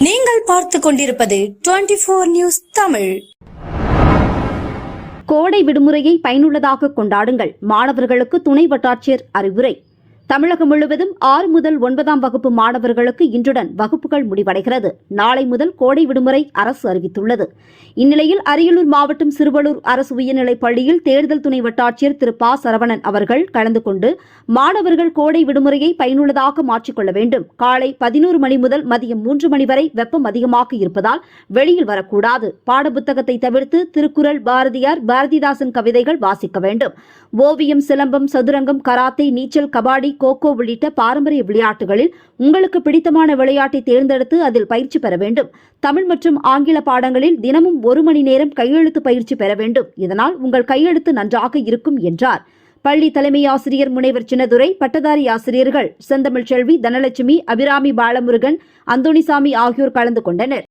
நீங்கள் பார்த்து கொண்டிருப்பது டுவெண்டி போர் நியூஸ் தமிழ். கோடை விடுமுறையை பயனுள்ளதாக கொண்டாடுங்கள். மாணவர்களுக்கு துணை வட்டாட்சியர் அறிவுரை. தமிழகம் முழுவதும் ஆறு முதல் ஒன்பதாம் வகுப்பு மாணவர்களுக்கு இன்றுடன் வகுப்புகள் முடிவடைகிறது. நாளை முதல் கோடை விடுமுறை அரசு அறிவித்துள்ளது. இந்நிலையில் அரியலூர் மாவட்டம் சிறுவலூர் அரசு உயர்நிலைப் பள்ளியில் தேர்தல் துணை வட்டாட்சியர் திரு பா. சரவணன் அவர்கள் கலந்து கொண்டு மாணவர்கள் கோடை விடுமுறையை பயனுள்ளதாக மாற்றிக்கொள்ள வேண்டும். காலை பதினோரு மணி முதல் மதியம் மூன்று மணி வரை வெப்பம் அதிகமாக இருப்பதால் வெளியில் வரக்கூடாது. பாடப்புத்தகத்தை தவிர்த்து திருக்குறள் பாரதியார் பாரதிதாசன் கவிதைகள் வாசிக்க வேண்டும். ஓவியம் சிலம்பம் சதுரங்கம் கராத்தே நீச்சல் கபாடி கோகோ உள்ளிட்ட பாரம்பரிய விளையாட்டுகளில் உங்களுக்கு பிடித்தமான விளையாட்டை தேர்ந்தெடுத்து அதில் பயிற்சி பெற வேண்டும். தமிழ் மற்றும் ஆங்கில பாடங்களில் தினமும் ஒரு மணி நேரம் கையெழுத்து பயிற்சி பெற வேண்டும். இதனால் உங்கள் கையெழுத்து நன்றாக இருக்கும் என்றார். பள்ளி தலைமை ஆசிரியர் முனைவர் சின்னதுரை பட்டதாரி ஆசிரியர்கள் செந்தமிழ் செல்வி தனலட்சுமி அபிராமி பாலமுருகன் அந்தோணிசாமி ஆகியோர் கலந்து கொண்டனர்.